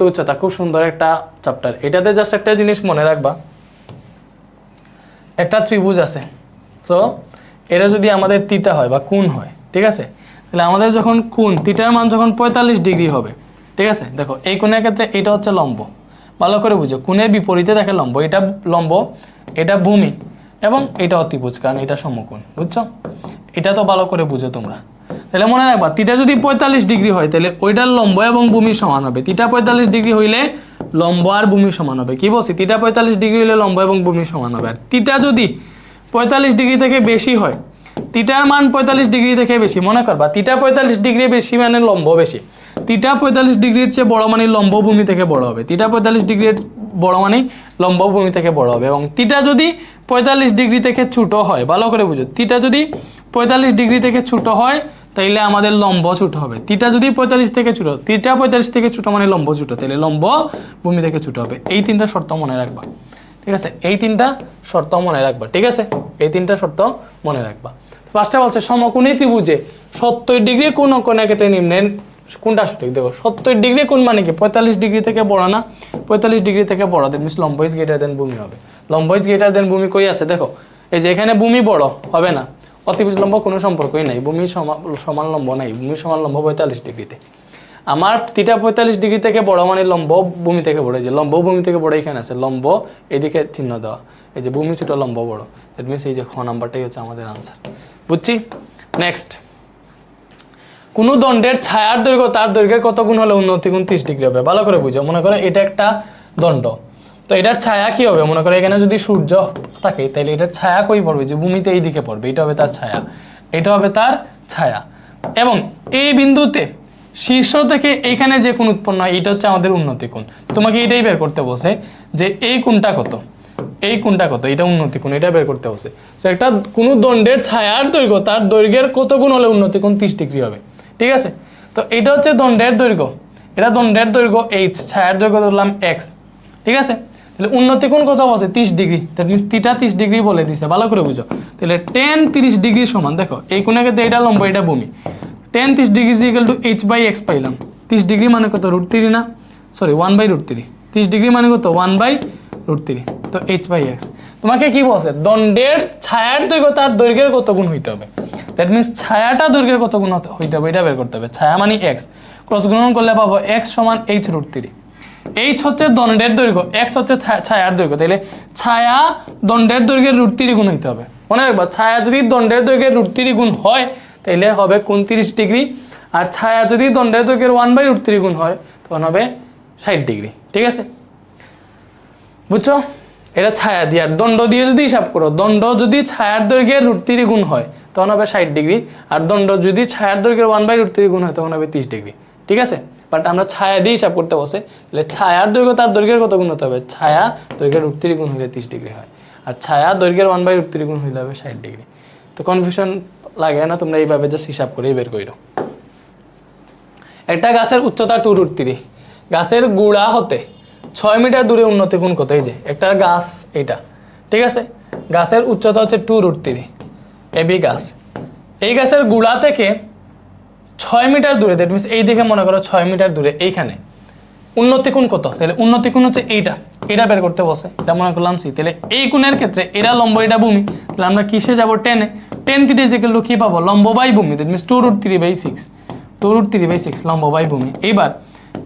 তো উচ্চতা, খুব সুন্দর একটা চ্যাপ্টার এটাতে জাস্ট একটা জিনিস মনে রাখবা। একটা ত্রিভুজ আছে। তো এটা যদি আমাদের তিতা হয় বা কোণ হয়, ঠিক আছে? তাহলে আমাদের যখন কোণ তিটার মান যখন পঁয়তাল্লিশ ডিগ্রি হবে, ঠিক আছে? দেখো, এই কোণের ক্ষেত্রে এটা হচ্ছে লম্ব। ভালো করে বুঝো, কোণের বিপরীতে দেখে লম্ব, এটা লম্ব, এটা ভূমি, এবং এটা অতিভুজ, কারণ এটা সমকোণ, বুঝছ? এটা তো ভালো করে বুঝো তোমরা। তাহলে মনে রাখবা তিটা যদি পঁয়তাল্লিশ ডিগ্রি হয় তাহলে ওইটার লম্ব এবং ভূমি সমান হবে তিটা পঁয়তাল্লিশ ডিগ্রি হইলে লম্ব আর ভূমি সমান হবে কি বলছি তিটা পঁয়তাল্লিশ ডিগ্রি হইলে লম্ব এবং ভূমি সমান হবে আর তিটা যদি পঁয়তাল্লিশ ডিগ্রি থেকে বেশি হয় তিটার মান পঁয়তাল্লিশ ডিগ্রি থেকে বেশি মনে করবা তিটা পঁয়তাল্লিশ ডিগ্রি বেশি মানে লম্ব বেশি তিটা পঁয়তাল্লিশ ডিগ্রির চেয়ে বড় মানে লম্ব ভূমি থেকে বড় হবে তিটা পঁয়তাল্লিশ ডিগ্রির বড় মানে লম্ব ভূমি থেকে বড় হবে এবং তিটা যদি পঁয়তাল্লিশ ডিগ্রি থেকে ছোট হয় ভালো করে বুঝো তিটা যদি পঁয়তাল্লিশ ডিগ্রি থেকে ছোট হয় তাইলে আমাদের লম্ব ছোট হবে। তিটা যদি পঁয়তাল্লিশ থেকে ছোট তিটা পঁয়তাল্লিশ থেকে ছোট মানে লম্ব ছোট তাহলে লম্ব ভূমি থেকে ছোট হবে। এই তিনটা শর্ত মনে রাখবা। ঠিক আছে? এই তিনটা শর্ত মনে রাখবা। ঠিক আছে? এই তিনটা শর্ত মনে রাখবা। ফার্স্টে বলছে সমকোণী ত্রিভুজে সত্তর ডিগ্রি কোন কোণের ক্ষেত্রে নিম্নের কোনটা সঠিক? দেখো, সত্তর ডিগ্রি কোন মানে কি? পঁয়তাল্লিশ ডিগ্রি থেকে বড় না? পঁয়তাল্লিশ ডিগ্রি থেকে বড় দেন মিনস লম্ব ইজ গ্রেটার দেন ভূমি হবে। লম্ব ইজ গ্রেটার দেন ভূমি কই আছে? দেখো, এই যে এখানে ভূমি বড়, হবে না? অতিভুজ লম্ব কোনো সম্পর্কই নাই, ভূমি সমান লম্ব নাই, ভূমি সমান লম্ব পঁয়তাল্লিশ ডিগ্রিতে। আমার তিটা পঁয়তাল্লিশ ডিগ্রি থেকে বড় মানে লম্ব ভূমি থেকে বড় যে লম্ব ভূমি থেকে বড় এখানে আছে, লম্ব এদিকে চিহ্ন দেওয়া, এই যে ভূমি ছোট, লম্ব বড় দ্যাট মিনস এই যে খ নাম্বারটাই হচ্ছে আমাদের আনসার বুঝছি? নেক্সট কোনো দণ্ডের ছায়ার দৈর্ঘ্য তার দৈর্ঘ্যের কত গুণ হলে উন্নতি গুণ ত্রিশ ডিগ্রি হবে? ভালো করে বুঝো, মনে করো এটা একটা দণ্ড। তো এটার ছায়া কি হবে? মনে করো এখানে যদি সূর্য থাকে, তাহলে এটার ছায়া কই পড়বে? যে ভূমিতে এই দিকে পড়বে, এটা হবে তার ছায়া। এটা হবে তার ছায়া। এবং এই বিন্দুতে শীর্ষ থেকে এইখানে যে কোণ উৎপন্ন হয়, এটা হচ্ছে আমাদের উন্নতি কোণ। তোমাকে এটাই বের করতে বসে যে এই কোণটা কত? এই কোণটা কত? এটা উন্নতি কোণ, এটা বের করতে বসে তো একটা কোনো দণ্ডের ছায়ার দৈর্ঘ্য, তার দৈর্ঘ্যের কত গুণ হলে উন্নতি কোণ? ত্রিশ ডিগ্রি হবে। ঠিক আছে? তো এটা হচ্ছে দণ্ডের দৈর্ঘ্য। এটা দণ্ডের দৈর্ঘ্য এইচ ছায়ার দৈর্ঘ্য ধরলাম এক্স ঠিক আছে? তাহলে উন্নতি কোণ কত বসে তিরিশ ডিগ্রি। দ্যাট মিনস তিটা তিরিশ ডিগ্রি বলে দিছে, ভালো করে বুঝো। তাহলে টেন তিরিশ ডিগ্রি সমান, দেখো, এই কোণের ক্ষেত্রে এটা লম্বা, এটা ভূমি। টেন তিরিশ degree equal to H by X পাইলাম। তিরিশ ডিগ্রি মানে কত? রুট থ্রি না? Sorry one by root three তিরিশ ডিগ্রি মানে কত? ওয়ান বাই রুট থ্রি তো এইচ বাই এক্স তোমাকে কি বলছে? দণ্ডের ছায়ার দৈর্ঘ্য তার দৈর্ঘ্যের কত গুণ হইতে হবে? দ্যাট মিনস ছায়াটা দৈর্ঘ্যের কত গুণ হইতে হবে? এটা বের করতে হবে। ছায়া মানে এক্স ক্রস গুণন করলে পাবো এক্স সমান এইচ রুট থ্রি এইচ হচ্ছে দণ্ডের দৈর্ঘ্য এক্স হচ্ছে ছায়ার দৈর্ঘ্য। তাহলে ছায়া দণ্ডের দৈর্ঘ্যের রুট থ্রি গুণ হইতে হবে। মনে রাখবা, ছায়া যদি দণ্ডের দৈর্ঘ্যের রুট থ্রি গুণ হয় তাহলে হবে কোন তিরিশ ডিগ্রি। আর ছায়া যদি দণ্ডের দৈর্ঘ্যের ওয়ান বাই রুট থ্রি গুণ হয়, তখন হবে ষাট ডিগ্রি। ঠিক আছে? বুঝছ? এটা ছায়া দিয়ে। আর দণ্ড দিয়ে যদি হিসাব করো, দণ্ড যদি ছায়ার দৈর্ঘ্যের রুট থ্রি গুণ হয়, তখন হবে ষাট ডিগ্রি। আর দণ্ড যদি ছায়ার দৈর্ঘ্যের ওয়ান বাই রুট থ্রি গুণ হয়, তখন হবে তিরিশ ডিগ্রি। ঠিক আছে? বাট আমরা ছায়া দিয়ে হিসাব করতে বসে, তাহলে ছায়ার দৈর্ঘ্য তার দৈর্ঘ্যের কত গুণ হতে হবে? ছায়া দৈর্ঘ্যের থ্রি গুণ হলে তিরিশ ডিগ্রি হয়। আর ছায়া দৈর্ঘ্যের ওয়ান বাই থ্রি গুণ হইলে হবে ষাট ডিগ্রি। তো কনফিউশন লাগে না, তোমরা এইভাবে জাস্ট হিসাব করেই বের করো একটা গাছের উচ্চতা টু রুট থ্রি গাছের গুড়া হতে ছয় মিটার দূরে উন্নতি গুণ কত? এই যে, একটা গাছ এইটা। ঠিক আছে? গাছের উচ্চতা হচ্ছে টু রুট থ্রি এবি গাছ। এই গাছের গুড়া থেকে ছয় মিটার দূরে দ্যাট মিনস এই দিকে মনে করো ছয় মিটার দূরে, এইখানে। উন্নতি কোণ কত? তাহলে উন্নতি কোণ হচ্ছে এইটা। এটা বের করতে বসে, এটা মনে করলাম সি তাহলে এই কোণের ক্ষেত্রে এটা লম্ব, এটা ভূমি। তাহলে আমরা কিসে যাব? টেনে টেন ইজিক্যাল টু কী পাবো? লম্ব বাই ভূমি that means two root three by six two root three by six লম্ব বাই ভূমি। এইবার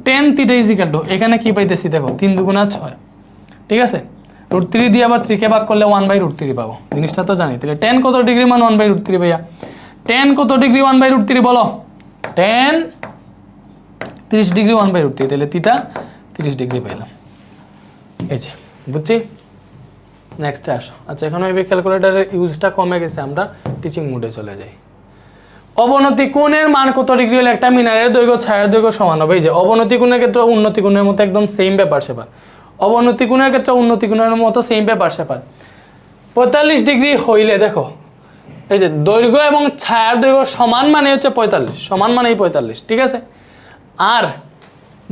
টেন থ্রিটা ইজিক্যাল টু এখানে কি পাইতেছি দেখো, তিন দুগুণা ছয়। ঠিক আছে? রুট থ্রি দিয়ে আবার থ্রিকে ভাগ করলে ওয়ান বাই রুট থ্রি পাবো। জিনিসটা তো জানি। তাহলে টেন কত ডিগ্রি মান ওয়ান বাই রুট থ্রি ভাইয়া? টেন কত degree one by root three বলো? টেন তিরিশ ডিগ্রি ওয়ান বাই রুট তাহলে তিটা তিরিশ ডিগ্রি পেলাম এই যে, বুঝছি? নেক্সটে আসো। আচ্ছা এখন এই ক্যালকুলেটারের ইউজটা কমে গেছে, আমরা টিচিং মোডে চলে যাই। অবনতি কোণের মান কত ডিগ্রি হলে একটা মিনারের দৈর্ঘ্য, ছায়ার দৈর্ঘ্য সমান হবে? এই যে, অবনতি কোণের ক্ষেত্রে উন্নতি কোণের মতো একদম সেম ব্যাপার সেপার অবনতি কোণের ক্ষেত্রে উন্নতি কোণের মতো সেম ব্যাপার সেপার পঁয়তাল্লিশ ডিগ্রি হইলে, দেখো এই যে দৈর্ঘ্য এবং ছায়ার দৈর্ঘ্য সমান মানে হচ্ছে পঁয়তাল্লিশ, সমান মানেই পঁয়তাল্লিশ, ঠিক আছে? আর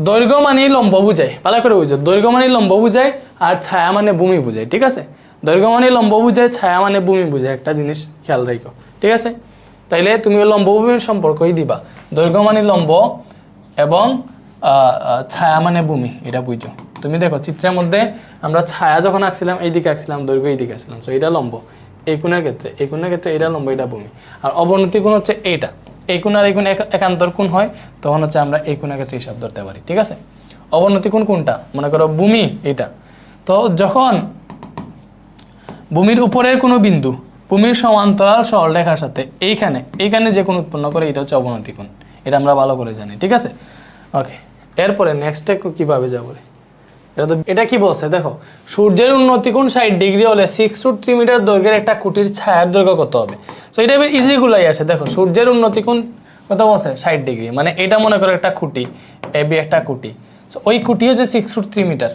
দৈর্ঘ্য মানেই লম্ব বুঝায় ভালো করে বুঝো, দৈর্ঘ্য মানে লম্ব বুঝায় আর ছায়া মানে ভূমি বুঝায় ঠিক আছে? দৈর্ঘ্য মানে লম্ব বুঝায় ছায়া মানে ভূমি বুঝায় একটা জিনিস খেয়াল রাখো, ঠিক আছে? তাইলে তুমি লম্ব ভূমির সম্পর্কই দিবা, দৈর্ঘ্য মানে লম্ব এবং ছায়া মানে ভূমি, এটা বুঝছ তুমি দেখো, চিত্রের মধ্যে আমরা ছায়া যখন আঁকছিলাম, এইদিকে আঁকছিলাম, দৈর্ঘ্য এইদিকে আঁকছিলাম সো এটা লম্ব। এই কোণের ক্ষেত্রে এই কোণের ক্ষেত্রে এটা লম্ব এটা ভূমি। আর অবনতি কোণ হচ্ছে এইটা। এই কোণ আর এই কোণ একান্তর কোণ হয়, তখন হচ্ছে আমরা এই কোণের ক্ষেত্রে হিসাব ধরতে পারি, ঠিক আছে? অবনতি কোণ কোনটা? মনে করো ভূমি এটা তো যখন ভূমির উপরের কোনো বিন্দু, ভূমির সমান্তরাল সরলরেখার সাথে এইখানে এইখানে যে কোণ উৎপন্ন করে, এটা হচ্ছে অবনতি কোণ। এটা আমরা ভালো করে জানি, ঠিক আছে? ওকে এরপরে নেক্সটে কীভাবে যাব? এটা তো এটা কি বলছে? দেখো, সূর্যের উন্নতি কোণ ষাট ডিগ্রি হলে সিক্স টু থ্রি মিটার দৈর্ঘ্যের একটা কুটির ছায়ার দৈর্ঘ্য কত হবে? তো এটা এবার ইজিগুলাই আসে। দেখো, সূর্যের উন্নতি কোণ কত বলছে? ষাট ডিগ্রি মানে এটা মনে করো একটা খুঁটি এ বি একটা খুঁটি তো ওই কুটি হচ্ছে সিক্স ফুট থ্রি মিটার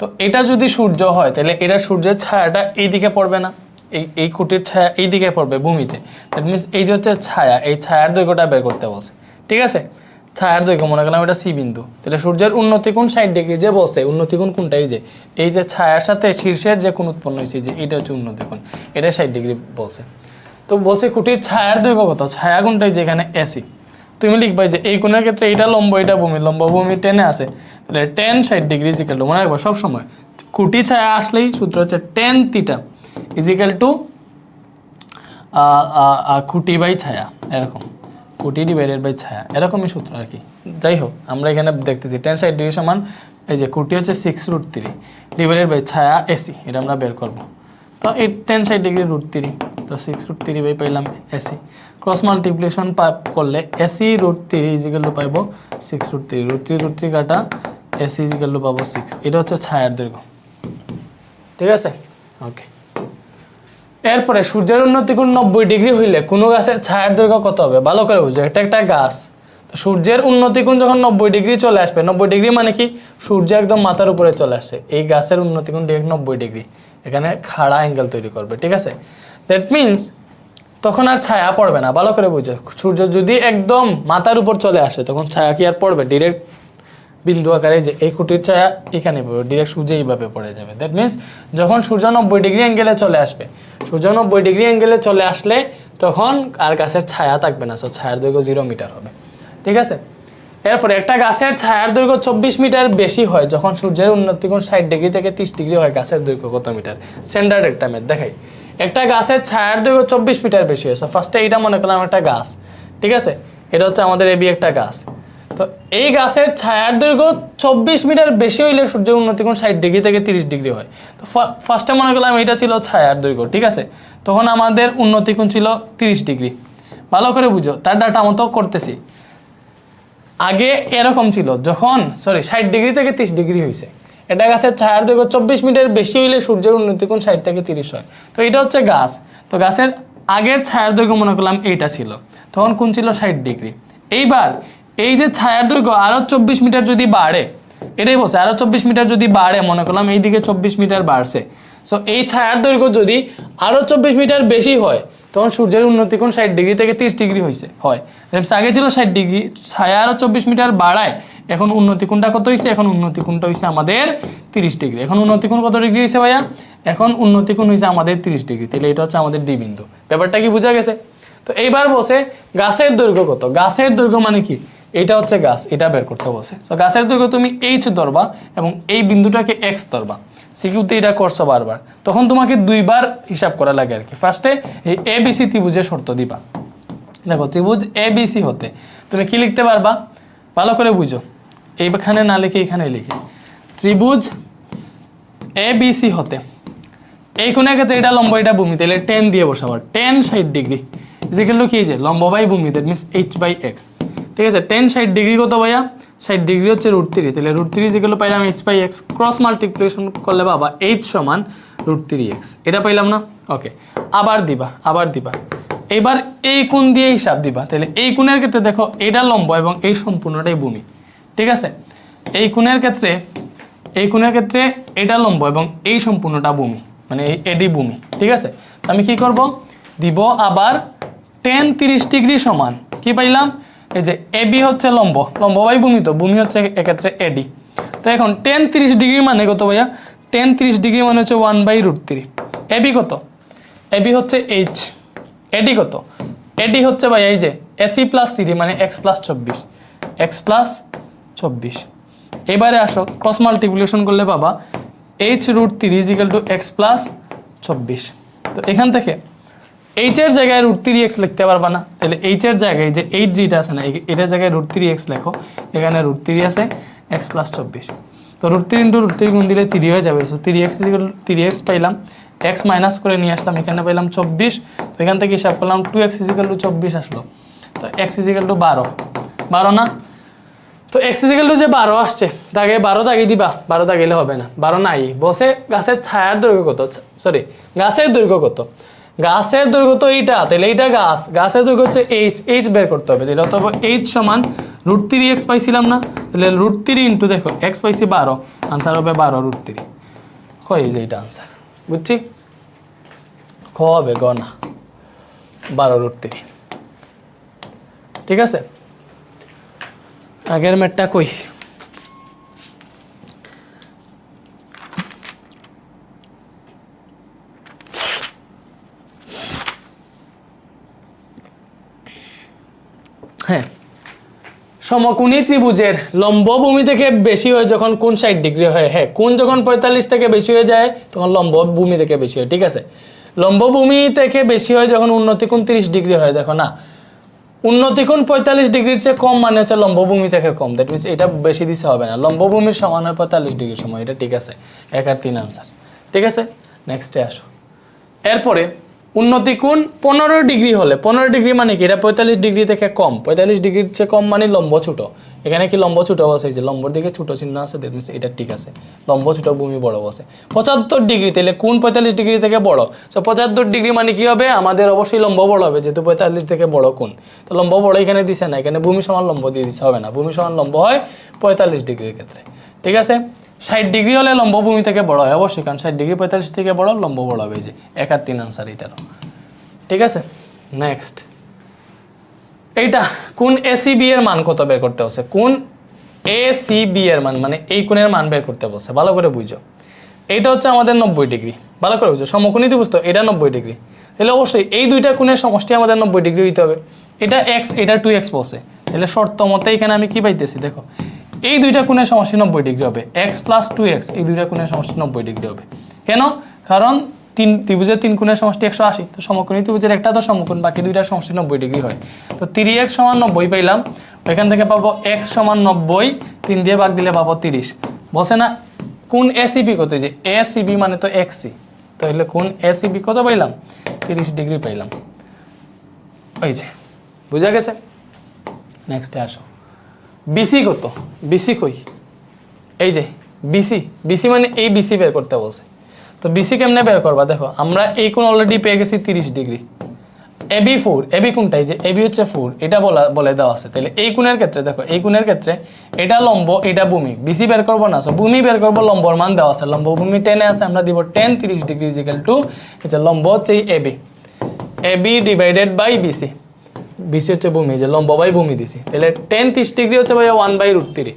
তো এটা যদি সূর্য হয়, তাহলে এটা সূর্যের ছায়াটা এই দিকে পড়বে না। এই এই কুটির ছায়া এই দিকে পড়বে ভূমিতে। দ্যাট মিনস এই যে হচ্ছে ছায়া, এই ছায়ার দৈর্ঘ্যটা বের করতে বলছে। ঠিক আছে? ছায়ার দৈর্ঘ্য, মনে করলাম এটা সি বিন্দু। তাহলে সূর্যের উন্নতি কোণ ষাট ডিগ্রি যে বলছে উন্নতি কোণ কোনটা এই যে? এই যে ছায়ার সাথে শীর্ষের যে কোণ উৎপন্ন হয়েছে, যে এটা হচ্ছে উন্নতি কোণ এটা ষাট ডিগ্রি বলছে। তো বলছে খুঁটির ছায়ার দৈর্ঘ্য কত? ছায়া কোণটাই যেখানে এসি তুমি লিখবা যে এই কোণের ক্ষেত্রে এটা লম্ব এটা ভূমি, লম্ব ভূমি টেনে আছে। তাহলে টেন ষাট ডিগ্রি ইজিক্যাল টু মনে রাখব সবসময় খুঁটি ছায়া আসলেই সূত্র হচ্ছে টেন তিটা ইজিক্যাল টু খুঁটি বাই ছায়া, এরকম। খুঁটি ডিভাইডেড বাই ছায়া। এরকমই সূত্র আর কি। যাই হোক, আমরা এখানে দেখতেছি টেন ষাট ডিগ্রি সমান এই যে কোটি হচ্ছে six root three divided by ছায়া এসি এটা আমরা বের করব। তো এই টেন ষাট ডিগ্রি রুট থ্রি তো সিক্স রুট থ্রি বাই পাইলাম এসি ক্রস মাল্টিপ্লিকেশন করলে AC root three equal to পাইবো six root three root three root three কাটা এসি ইজিক্যাল টু পাবো সিক্স এটা হচ্ছে ছায়ার দৈর্ঘ্য। ঠিক আছে? ওকে এরপরে সূর্যের উন্নতি কোণ নব্বই ডিগ্রি হইলে কোনো গাছের ছায়ার দৈর্ঘ্য কত হবে? ভালো করে বুঝো, এটা একটা গাছ। সূর্যের উন্নতি কোণ যখন নব্বই ডিগ্রি চলে আসবে, নব্বই ডিগ্রি মানে কি? সূর্য একদম মাথার উপরে চলে আসছে। এই গাছের উন্নতি কোণ নব্বই ডিগ্রি। এখানে খাড়া অ্যাঙ্গেল তৈরি করবে, ঠিক আছে? দ্যাট মিনস তখন আর ছায়া পড়বে না। ভালো করে বুঝো, সূর্য যদি একদম মাথার উপর চলে আসে, তখন ছায়া কি আর পড়বে? ডিরেক্ট বিন্দু আকারে যে এই খুঁটির ছায়া এখানে পড়বে ডিরেক্ট সূর্য এইভাবে পড়ে যাবে। দ্যাট মিনস যখন সূর্য নব্বই ডিগ্রি অ্যাঙ্গেলে চলে আসবে, সূর্য নব্বই ডিগ্রি অ্যাঙ্গেলে চলে আসলে তখন আর গাছের ছায়া থাকবে না সো ছায়ার দৈর্ঘ্য জিরো মিটার হবে। ঠিক আছে? এরপরে একটা গাছের ছায়ার দৈর্ঘ্য চব্বিশ মিটার বেশি হয়, যখন সূর্যের উন্নতি কোণ ষাট ডিগ্রি থেকে তিরিশ ডিগ্রি হয় গাছের দৈর্ঘ্য কত মিটার স্ট্যান্ডার্ড একটা ম্যাথ দেখাই। একটা গাছের ছায়ার দৈর্ঘ্য চব্বিশ মিটার বেশি হয় সো ফার্স্টে এটা মনে করলাম একটা গাছ। ঠিক আছে? এটা হচ্ছে আমাদের এবি একটা গাছ। তো এই গাছের ছায়ার দৈর্ঘ্য চব্বিশ মিটার বেশি হইলে সূর্যের উন্নতি কোণ ষাট ডিগ্রি থেকে তিরিশ ডিগ্রি হয়। তো ফার্স্টে মনে করলাম এটা ছিল ছায়ার দৈর্ঘ্য, ঠিক আছে? তখন আমাদের উন্নতি কোণ ছিল তিরিশ ডিগ্রি। ভালো করে বুঝো, তার ডাটা মতো করতেছি। আগে এরকম ছিল, যখন সরি ষাট ডিগ্রি থেকে তিরিশ ডিগ্রি হয়েছে এটা গাছের ছায়ার দৈর্ঘ্য চব্বিশ মিটার বেশি হইলে সূর্যের উন্নতি কোণ ষাট থেকে তিরিশ হয়। তো এটা হচ্ছে গাছ। তো গাছের আগের ছায়ার দৈর্ঘ্য মনে করলাম এইটা ছিল। তখন কোন ছিল ষাট ডিগ্রি। এইবার এই যে ছায়ার দৈর্ঘ্য আরও চব্বিশ মিটার যদি বাড়ে, এটাই বলছে আরও চব্বিশ মিটার যদি বাড়ে, মনে করলাম এইদিকে চব্বিশ মিটার বাড়ছে। সো এই ছায়ার দৈর্ঘ্য যদি আরও চব্বিশ মিটার বেশি হয়, তখন সূর্যের উন্নতি কোণ ষাট ডিগ্রি থেকে তিরিশ ডিগ্রি হয়েছে হয়। আগে ছিল ষাট ডিগ্রি, ছায়া আরও চব্বিশ মিটার বাড়ায়, এখন উন্নতি কোণটা কত হয়েছে এখন উন্নতি কোণটা হয়েছে আমাদের তিরিশ ডিগ্রি। এখন উন্নতি কোণ কত ডিগ্রি হয়েছে ভাইয়া? এখন উন্নতি কোণ হয়েছে আমাদের তিরিশ ডিগ্রি। তাহলে এটা হচ্ছে আমাদের ডি বিন্দু। ব্যাপারটা কি বোঝা গেছে? তো এইবার বসে গাছের দৈর্ঘ্য কত? গাছের দৈর্ঘ্য মানে কি? এটা হচ্ছে গাছ, এটা বের করতে বসে তো গাছের দৈর্ঘ্য তুমি এইচ ধরবা এবং এই বিন্দুটাকে এক্স ধরবা। সিকিউতে এটা করছ বারবার। তখন তোমাকে দুইবার হিসাব করা লাগে আর কি। ফার্স্টে এই এ বি সি ত্রিভুজের শর্ত দিবা। দেখো, ত্রিভুজ এ বি সি হতে তুমি কি লিখতে পারবা? ভালো করে বুঝো। এইখানে না লিখে এখানে লিখে। ত্রিভুজ এ বি সি হতে। এই কোণের ক্ষেত্রে এটা লম্ব, এটা ভূমি। তাহলে টেন দিয়ে বসাবো। টেন ষাট ডিগ্রি। ইজিক্যাল কি যে? লম্ব বাই ভূমি that means H by X ঠিক আছে টেন ষাট ডিগ্রি কত ভাইয়া? ষাট ডিগ্রি হচ্ছে রুট থ্রি তাহলে রুট থ্রি যেগুলো পাইলাম H by X cross multiplication করলে বাবা এইচ সমান রুট থ্রি এক্স এটা পাইলাম না? ওকে আবার দিবা আবার দিবা। এবার এই কোণ দিয়ে হিসাব দিবা। তাহলে এই কোণের ক্ষেত্রে দেখো, এটা লম্ব এবং এই সম্পূর্ণটাই ভূমি। ঠিক আছে? এই কোণের ক্ষেত্রে, এই কোণের ক্ষেত্রে এটা লম্ব এবং এই সম্পূর্ণটা ভূমি মানে এডি ভূমি। ঠিক আছে? আমি কি করব? দিব আবার টেন তিরিশ ডিগ্রি সমান। কি পাইলাম? এই যে এবি হচ্ছে লম্ব। লম্ব বাই ভূমি তো, ভূমি হচ্ছে এক্ষেত্রে এডি তো এখন টেন তিরিশ ডিগ্রি মানে কত ভাইয়া? টেন তিরিশ ডিগ্রি মানে হচ্ছে one by root three AB কত? এবি হচ্ছে এইচ এডি কত? এডি হচ্ছে ভাই এই যে এসি প্লাস সিডি মানে এক্স প্লাস চব্বিশ। এক্স প্লাস চব্বিশ। এবারে আসো ক্রস মাল্টিপ্লিকেশন করলে পাবা H root three equal to X plus চব্বিশ। তো এখান থেকে এইচ এর জায়গায় রুট থ্রি এক্স লিখতে পারবা না। তাহলে এইচ এর জায়গায় যে এইচ যেটা আছে না এটার জায়গায় রুট থ্রি এক্স লেখো। এখানে রুট থ্রি আছে এক্স প্লাস চব্বিশ। তো root three into root three গুণ দিলে থ্রি হয়ে যাবে। So three X three X পাইলাম। এক্স মাইনাস করে নিয়ে আসলাম, এখানে পাইলাম চব্বিশ। তো এখান থেকে হিসাব করলাম টু এক্স ইজিক্যাল টু চব্বিশ আসলো। তো এক্স ইজিক্যাল টু বারো। বারো না? তো এক্সিজিক্যাল টু যে বারো আসছে, তাকে বারো দাগি দিবা। বারো দাগিলে হবে না। বারো নাই। বসে গাছের ছায়ার দৈর্ঘ্য কত? সরি গাছের দৈর্ঘ্য কত? গাছের দৈর্ঘ্য তো এইটা, তাহলে এইটা গাছ। গাছের দৈর্ঘ্য হচ্ছে এইচ এইচ বের করতে হবে তাহলে, অথবা এইচ সমান রুট থ্রি এক্স পাইছিলাম না, তাহলে রুট থ্রি ইন্টু দেখো এক্স পাইছি বারো আনসার হবে বারো রুট থ্রি কই যে এইটা আনসার বুঝছি? খ হবে গ না? বারো রুট থ্রি ঠিক আছে? আগের ম্যাটটা কই? হ্যাঁ। সমকোণী ত্রিভুজের লম্ব ভূমি থেকে বেশি হয় যখন কোন ষাট ডিগ্রি হয়। হ্যাঁ কোন যখন পঁয়তাল্লিশ থেকে বেশি হয়ে যায়, তখন লম্ব ভূমি থেকে বেশি হয়, ঠিক আছে? লম্ব ভূমি থেকে বেশি হয় যখন উন্নতি কোণ তিরিশ ডিগ্রি হয়, দেখো না। উন্নতি কোণ পঁয়তাল্লিশ ডিগ্রির চেয়ে কম মানে হচ্ছে লম্বভূমি থেকে কম। দ্যাট মিনস এটা বেশি দিতে হবে না। লম্বভূমির সমান হয় পঁয়তাল্লিশ ডিগ্রি সময়, এটা ঠিক আছে? এক আর তিন আনসার ঠিক আছে? নেক্সটে আসো। এরপরে উন্নতি কোণ পনেরো ডিগ্রি হলে, পনেরো ডিগ্রি মানে কি? এটা পঁয়তাল্লিশ ডিগ্রি থেকে কম। পঁয়তাল্লিশ ডিগ্রির চেয়ে কম মানে লম্ব ছোট। এখানে কি লম্ব ছোট বসাইছে লম্বর দিকে ছোট চিহ্ন আছে দ্যাট এটা ঠিক আছে। লম্ব ছোট ভূমি বড় বসে পঁচাত্তর ডিগ্রি, তাহলে কোন পঁয়তাল্লিশ ডিগ্রি থেকে বড়? তো পঁচাত্তর ডিগ্রি মানে কি হবে? আমাদের অবশ্যই লম্ব বড় হবে, যেহেতু পঁয়তাল্লিশ থেকে বড় কোন তো লম্ব বড় এখানে দিছে না, এখানে ভূমি সমান লম্ব দিয়ে দিতে হবে না। ভূমি সমান লম্ব হয় পঁয়তাল্লিশ ডিগ্রির ক্ষেত্রে। ঠিক আছে? ষাট ডিগ্রি হলে লম্ব ভূমি থেকে বড় হয়, অবশ্যই। কারণ ষাট ডিগ্রি পঁয়তাল্লিশ থেকে বড়, লম্ব বড় হবে যে। এক আর তিন আনসার এটারও। ঠিক আছে? নেক্সট এইটা, কোন এসিবি এর মান কত বের করতে হচ্ছে কোন এসিবি এর মান মানে এই কোণের মান বের করতে বলছে? ভালো করে বুঝো। এইটা হচ্ছে আমাদের নব্বই ডিগ্রি। ভালো করে বুঝো। সমকোণীতে বুঝতো এটা নব্বই ডিগ্রি। তাহলে অবশ্যই এই দুইটা কোণের সমষ্টি আমাদের নব্বই ডিগ্রি হইতে হবে। এটা এক্স এটা টু এক্স বসে তাহলে শর্ত মতে এখানে আমি কি পাইতেছি? দেখো এই দুইটা কোণের সমষ্টি নব্বই ডিগ্রি হবে। এক্স প্লাস টু এক্স এই দুইটা কোণের সমষ্টি নব্বই ডিগ্রি হবে। কেন? কারণ তিন ত্রিভুজের তিন কোণের সমষ্টি একশো আশি, তো সমকোণী ত্রিভুজের একটা তো সমকোণ, বাকি দুইটা সমষ্টি নব্বই ডিগ্রি হয়। তো তিরি এক্স সমান নব্বই পাইলাম এখান থেকে পাবো এক্স সমান নব্বই, তিন দিয়ে ভাগ দিলে পাবো তিরিশ। বসে না কোন এসিবি কত? এই যে এসিবি মানে তো এক্সি তাহলে কোন এসিবি কত পাইলাম? তিরিশ ডিগ্রি পাইলাম। ওই যে, বুঝা গেছে? নেক্সটে আসো। বিসি কত? বিসি কই? এই যে বিসি বিসি মানে এই বিসি বের করতে বলছে। তো বিসি কেমনে বের করবা? দেখো, আমরা এই কোণ অলরেডি পেয়ে গেছি তিরিশ ডিগ্রি। এবি ফোর এবি কোনটাই যে এবি হচ্ছে ফোর এটা বলা, বলে দেওয়া আছে। তাহলে এই কোণের ক্ষেত্রে, দেখো, এই কোণের ক্ষেত্রে এটা লম্ব, এটা ভূমি। বিসি বের করব না সো ভূমি বের করব, লম্বর মান দেওয়া আছে। লম্ব ভূমি টেনে আছে, আমরা দিব টেন তিরিশ ডিগ্রি ইজিক্যাল টু হচ্ছে লম্ব হচ্ছে AB AB divided by BC BC হচ্ছে ভূমি, যে লম্বা বাই ভূমি দিছি। তাহলে টেন তিরিশ ডিগ্রি হচ্ছে ভাই one by root three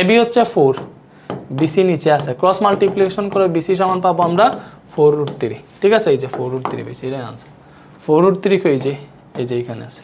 AB হচ্ছে ফোর বিসি নিচে আছে। ক্রস মাল্টিপ্লিকেশন করে বিসি সমান পাবো আমরা ফোর রুট থ্রি ঠিক আছে? এই যে ফোর রুট থ্রি বেশি, এটাই আনসার ফোর রুট থ্রি এই যে? এই যে এইখানে আছে।